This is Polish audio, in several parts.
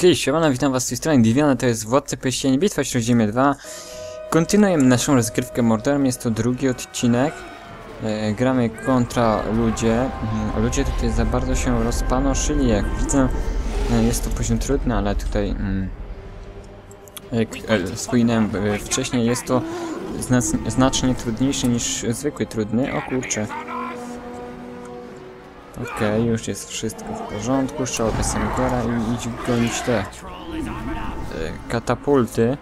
Hej, siemano, witam was z tej strony Diviana, to jest Władca Pierścieni, Bitwa Śródziemie 2. Kontynuujemy naszą rozgrywkę Mordorem, jest to drugi odcinek. E, gramy kontra ludzie. Mm, Ludzie tutaj za bardzo się rozpanoszyli, jak widzę. E, jest to poziom trudny, ale tutaj... Mm, jak e, wspominałem e, wcześniej, jest to znac znacznie trudniejszy niż zwykły trudny. O kurczę. Okej, już jest wszystko w porządku. Strzał bez Sengera i idź gonić te e, katapulty.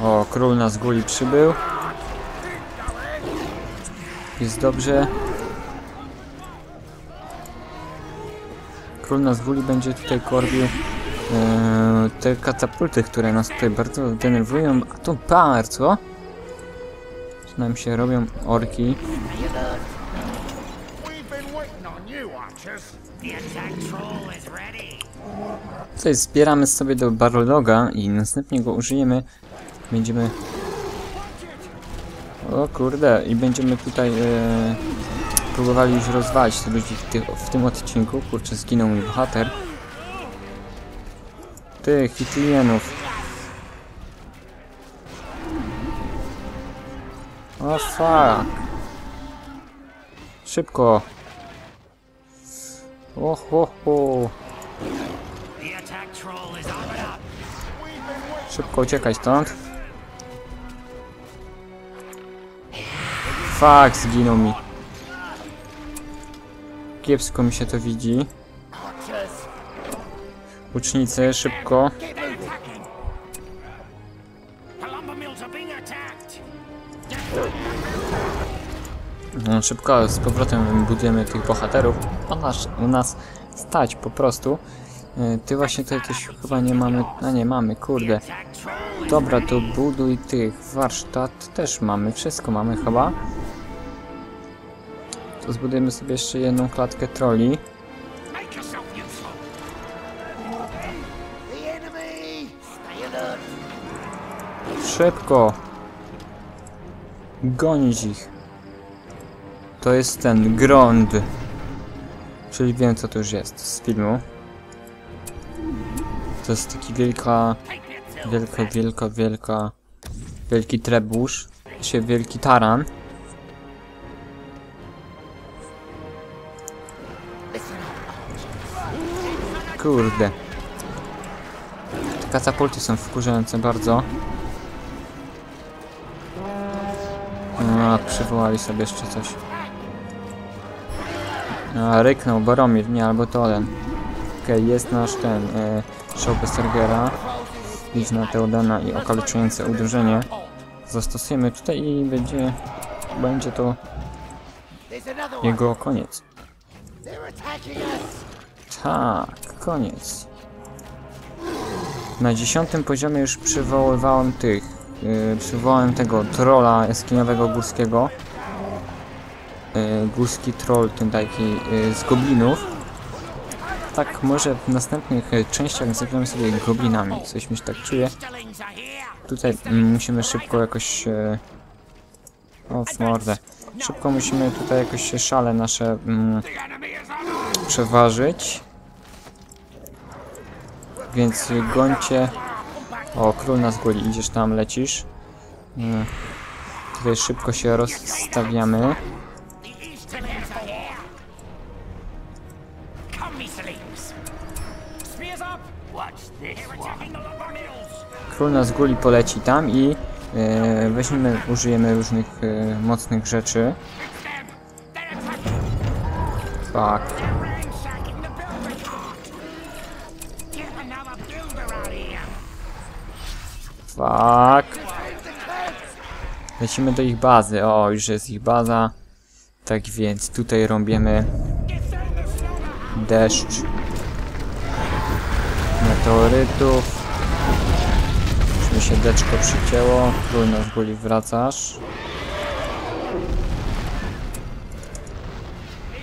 O, król nas guli przybył. Jest dobrze. Król nas guli będzie tutaj korbił e, te katapulty, które nas tutaj bardzo denerwują, a to bardzo. Co nam się robią orki. Tutaj zbieramy sobie do barloga i następnie go użyjemy. Będziemy... O kurde, i będziemy tutaj e, próbowali już rozwalić ludzi w, w tym odcinku. Kurczę, zginął mój bohater. Tych Hitlienów. O fuck. Szybko. O ho. Szybko uciekaj stąd. Fuck, zginął mi. Kiepsko mi się to widzi. Łucznicy, szybko. Szybko z powrotem budujemy tych bohaterów. U nas, nas stać po prostu. E, Ty właśnie tutaj też chyba nie mamy... A nie, mamy, kurde. Dobra, to buduj tych. Warsztat też mamy. Wszystko mamy chyba. To zbudujemy sobie jeszcze jedną klatkę troli. Szybko! Gonić ich. To jest ten grond. Czyli wiem co to już jest z filmu. To jest taki wielka, wielka, wielka, wielka, wielki trebusz. Się wielki taran. Kurde. Te katapulty są wkurzające bardzo. A, przywołali sobie jeszcze coś. A, ryknął Boromir, nie, albo Tolen. Okej, jest nasz ten, e, Showbestergera. Idź na Teodena i okaleczające uderzenie. Zastosujemy tutaj i będzie, będzie to jego koniec. Tak, koniec. Na dziesiątym poziomie już przywoływałem tych. Yy, przywołałem tego trolla jaskiniowego górskiego. Yy, górski troll, ten taki yy, z goblinów. Tak, może w następnych yy, częściach zagramy sobie goblinami. Coś mi się tak czuje. Tutaj mm, musimy szybko jakoś... E... O, w mordę. Szybko musimy tutaj jakoś szale nasze mm, przeważyć. Więc gońcie... O, król nas goli, idziesz tam, lecisz. Mm. Tutaj szybko się rozstawiamy. Król nas guli poleci tam i e, weźmiemy, użyjemy różnych e, mocnych rzeczy. Attacking. Tak. Fuck. Lecimy do ich bazy. O, już jest ich baza. Tak więc tutaj slaughter. deszcz meteorytów by się deczko przycięło. Gólno w guli wracasz.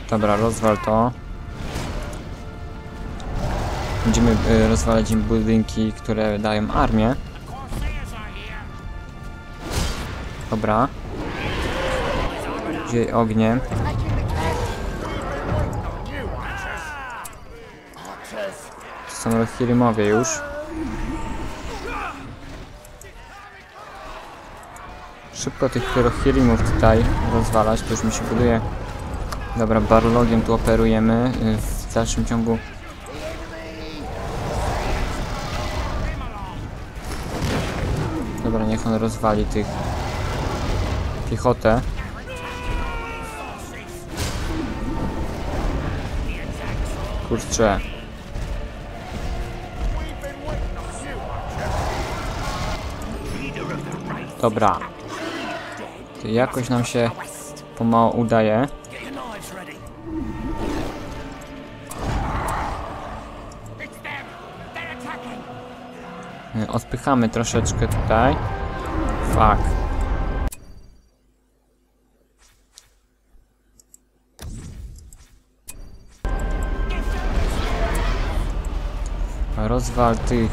Dobra, rozwal to. Będziemy y, rozwalać im budynki, które dają armię. Dobra. Dziej ognie. To są Rohirrimowie już. Szybko tych Rohirimów tutaj rozwalać, to już mi się buduje. Dobra, barlogiem tu operujemy. y, W dalszym ciągu Dobra, niech on rozwali tych piechotę. Kurczę. Dobra. Jakoś nam się pomału udaje. Y, Odpychamy troszeczkę tutaj. Fuck. Rozwal tych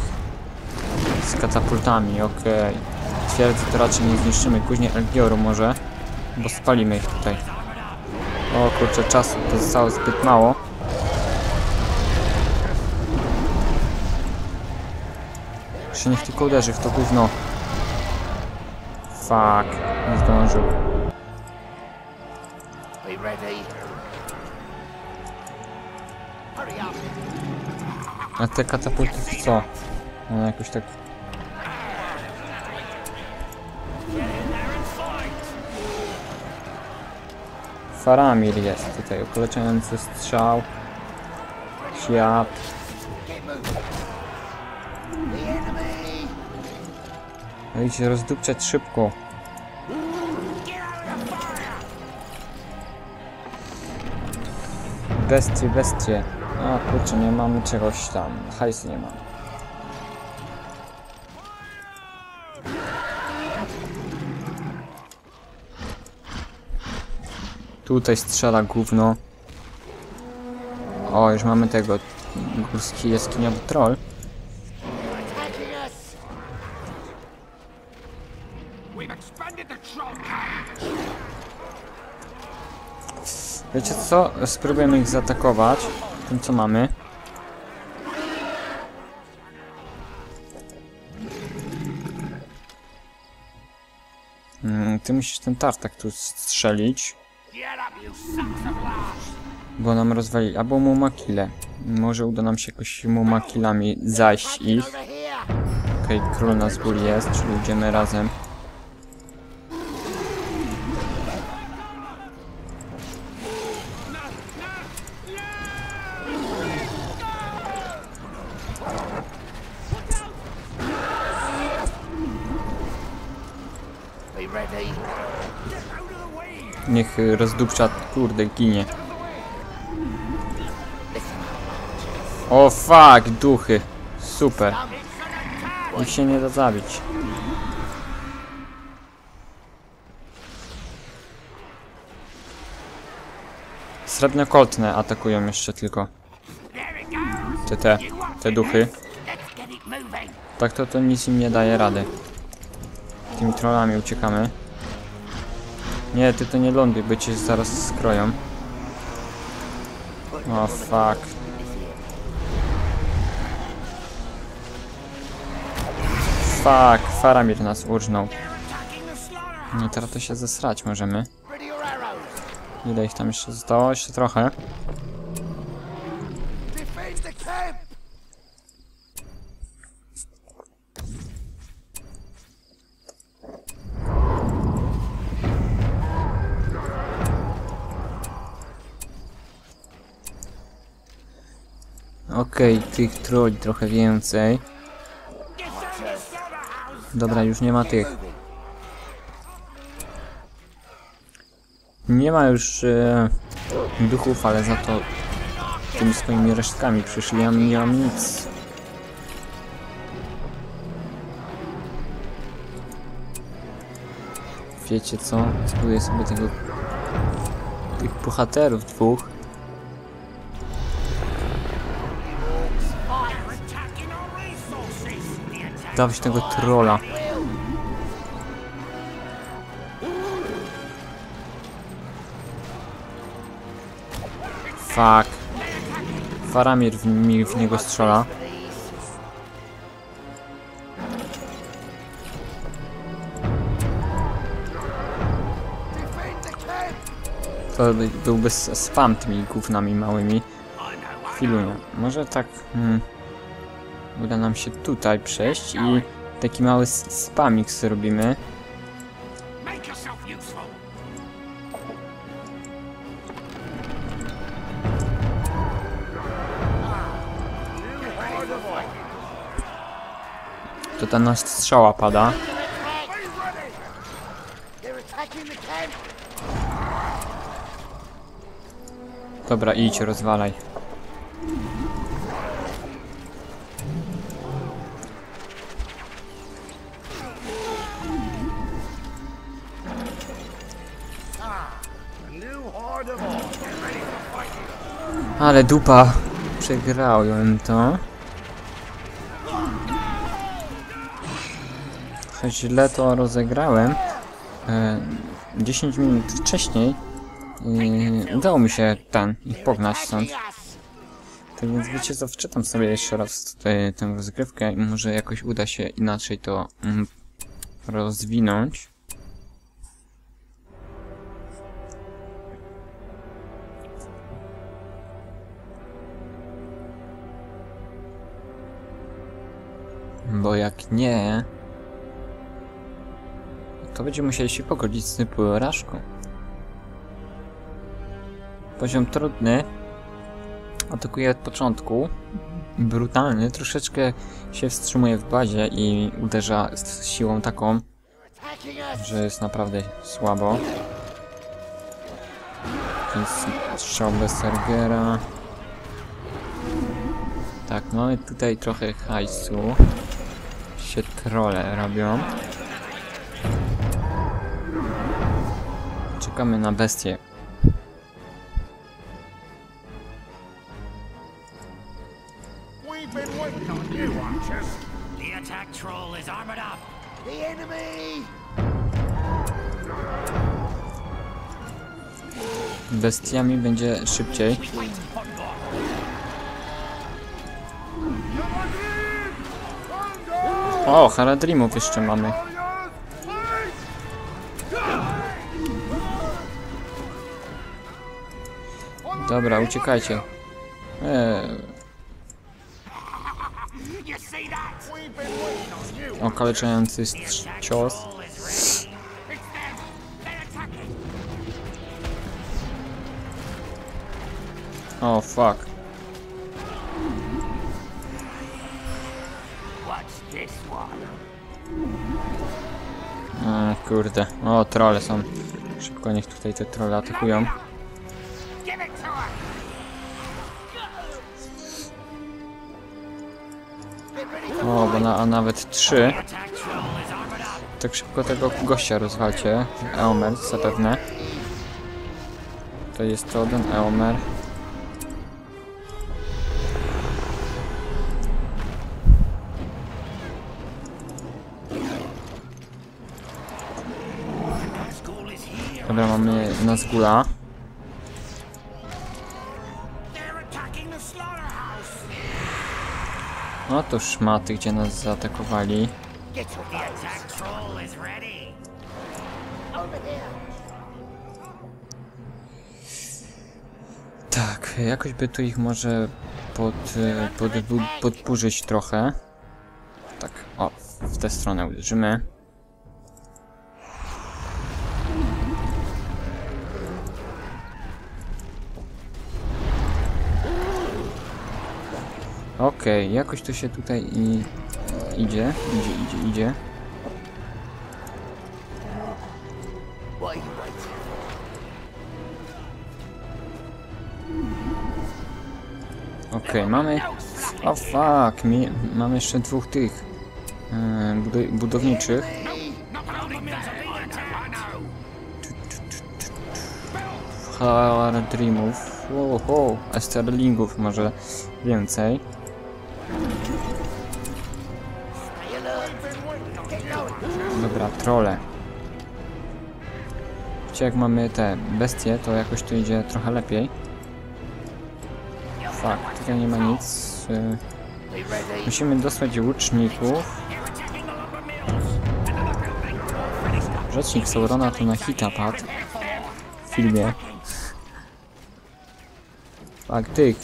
z katapultami, okej. Twierdzy to raczej nie zniszczymy. Później Elgioru może, bo spalimy ich tutaj. O kurczę, czasu pozostało zbyt mało. Jeszcze niech tylko uderzy w to gówno. Fuck, nie zdążył. A te katapulty to co? One jakoś tak... Faramir jest tutaj, okaleczający strzał. Enemy. No i się rozdupczać szybko. Bestie, bestie. A kurczę, nie mamy czegoś tam. Hajsu nie mam. Tutaj strzela gówno. O, już mamy tego. Górski jaskiniowy troll. Wiecie co? Spróbujemy ich zaatakować. Tym co mamy. Mm, ty musisz ten tartak tu strzelić. Bo nam rozwali. Albo mumakile. Może uda nam się jakoś mumakilami zajść ich. Okej, król na zbór jest, czyli idziemy razem. Niech rozdupcza, kurde, ginie. O fuck, duchy. Super. Ich się nie da zabić. Srebrnokoltne atakują jeszcze tylko. Te, te, te duchy. Tak to to nic im nie daje rady. Tymi trollami uciekamy. Nie, ty to nie ląduj, bo cię zaraz skroją. O fuck. Fuck, Faramir nas urżnął. No teraz to się zesrać możemy. Ile ich tam jeszcze zostało? Jeszcze trochę. Okej, tych trolli trochę więcej. Dobra, już nie ma tych. Nie ma już e, duchów, ale za to tymi swoimi resztkami przyszli, ja nie mam nic. Wiecie co? Zbuduję sobie tego tych bohaterów dwóch. Dawać tego trolla. Fuck. Faramir w, mi w niego strzela. To by, byłby spam tymi gównami małymi. Chwilunia. Może tak... Hmm, uda nam się tutaj przejść i taki mały spamik zrobimy. To ta nasza strzała pada. Dobra, idź, rozwalaj. Ale dupa. Przegrałem to. Trochę źle to rozegrałem. E, 10 minut wcześniej i udało mi się ten, ich pognać stąd. Tak więc wiecie co, wczytam sobie jeszcze raz tutaj tę rozgrywkę i może jakoś uda się inaczej to mm, rozwinąć. Bo jak nie, to będziemy musieli się pogodzić z porażką. Poziom trudny, atakuje od początku. Brutalny, troszeczkę się wstrzymuje w bazie i uderza z siłą taką, że jest naprawdę słabo. Więc strzał Bersergera. Tak, mamy tutaj trochę hajsu. Się trole robią. Czekamy na bestię. We've been waiting O, Haradrimów jeszcze mamy. Dobra, uciekajcie. Eee, You see that? We've been kurde. O, trolle są. Szybko niech tutaj te trolle atakują. O, bo na, a nawet trzy. Tak szybko tego gościa rozwalcie. Eomer zapewne. To jest to ten Eomer. Dobra, mamy Nazgula. No to szmaty, gdzie nas zaatakowali. Tak, jakoś by tu ich może pod, podbu podburzyć trochę. Tak, o, w tę stronę uderzymy. Okej, jakoś to się tutaj i idzie, idzie, idzie, idzie. For? Okej, mamy... O fuck, mi, mamy jeszcze dwóch tych e, budo budowniczych. Attacked. Haradrimów, wow, wow, może więcej. Trole. Wiecie, jak mamy te bestie, to jakoś to idzie trochę lepiej. Fuck, tutaj nie ma nic. Ready. musimy dostać łuczników. Rzecznik Saurona to na hita padł w filmie. Faktyk.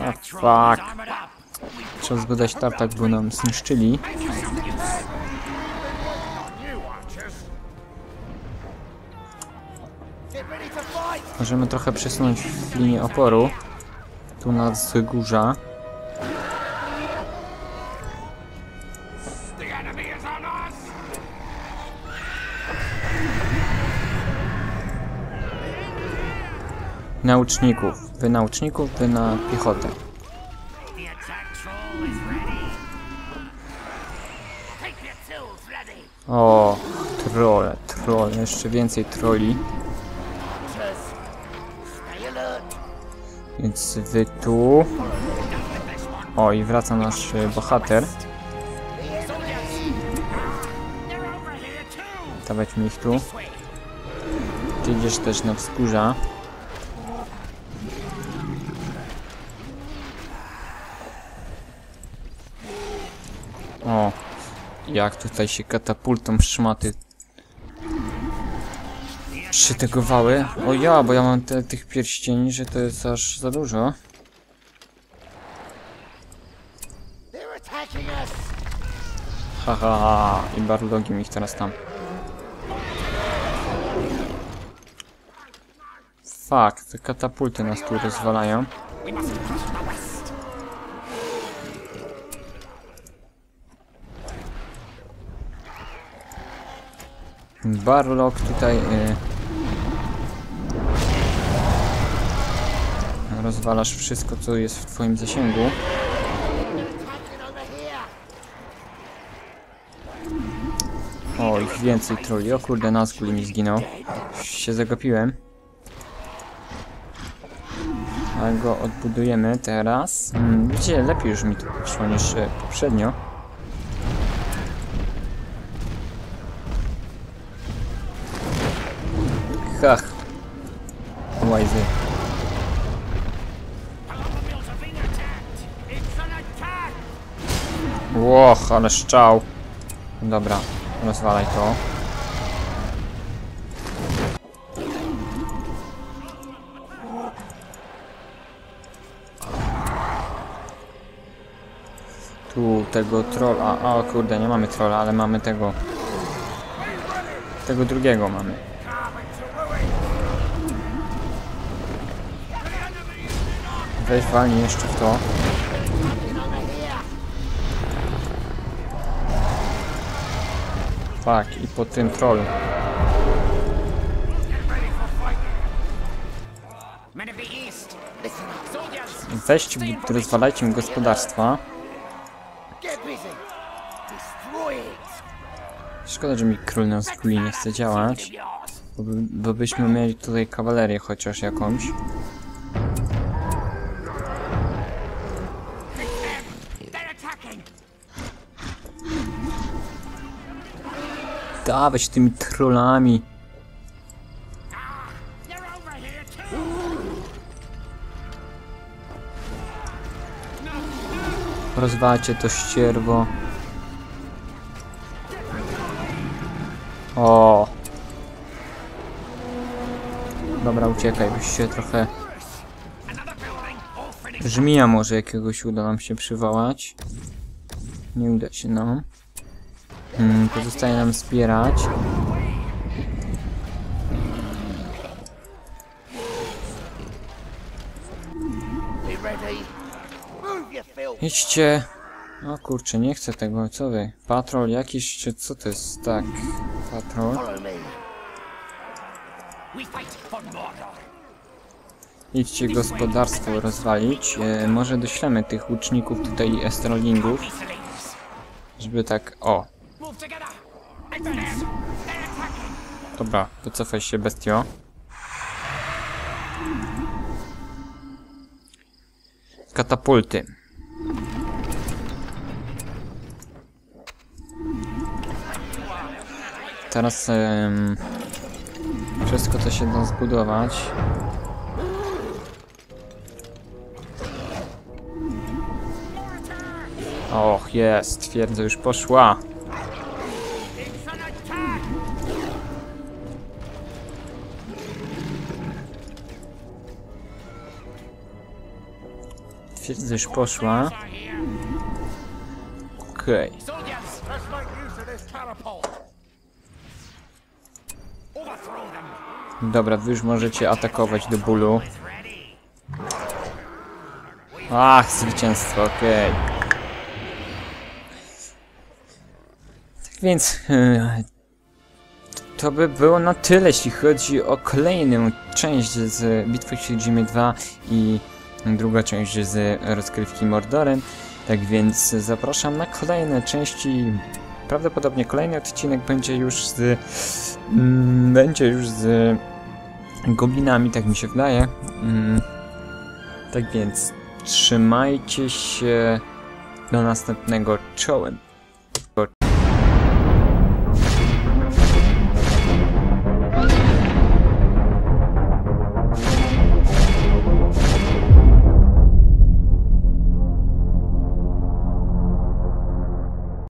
A fuck. Trzeba zbadać tartak, bo nam zniszczyli. Możemy trochę przesunąć linię oporu. Tu na wzgórza. Nauczników. Wy nauczników, wy na piechotę. O, trolle, trolle, jeszcze więcej troli. Więc wy tu. O, i wraca nasz e, bohater. Dawać mi ich tu. Ty idziesz też na wzgórza. Jak tutaj się katapultą szmaty przytegowały. O ja, bo ja mam te, tych pierścieni, że to jest aż za dużo. Haha, i barlogiem ich teraz tam. Fuck, te katapulty nas tu rozwalają. Barlog tutaj y... rozwalasz wszystko co jest w twoim zasięgu. O, ich więcej troli. O kurde, Nazgul mi zginął. Się zagapiłem. Ale go odbudujemy teraz. Mm, Gdzie lepiej już mi to poszło niż e, poprzednio. An attack! Łoch, ale szczał. Dobra, rozwalaj to. Tu tego trolla. O kurde, nie mamy trolla, ale mamy tego. Tego drugiego mamy. Weź walnij jeszcze w to. Tak, i po tym trollu. Weźcie, rozwalajcie mi gospodarstwa. Szkoda, że mi król na nie chce działać. Bo, by- bo byśmy mieli tutaj kawalerię chociaż jakąś. Dawać tymi trollami. Rozwalcie to ścierwo. O. Dobra, uciekaj, byś się trochę... Żmija może jakiegoś uda nam się przywołać. Nie uda się nam. Hmm, pozostaje nam filth. Idźcie. O kurczę, nie chcę tego, co wy? Patrol jakiś, czy co to jest? Tak, patrol. Idźcie gospodarstwo rozwalić. E, może doślemy tych łuczników tutaj estrolingów, żeby tak... O, Dobra, wycofaj się bestio. Katapulty. Teraz ym, wszystko to się da zbudować. Och, jest, twierdza już poszła. Of this catapult. Overthrow them. Dobra, wy już możecie atakować do bólu. Ach, zwycięstwo, okej. Tak więc... To by było na tyle, jeśli chodzi o kolejną część z Bitwy Ziemi 2 i druga część z rozgrywki Mordorem. Tak więc zapraszam na kolejne części. Prawdopodobnie kolejny odcinek będzie już z... mm, będzie już z goblinami, tak mi się wydaje. Mm, Tak więc trzymajcie się do następnego czołem.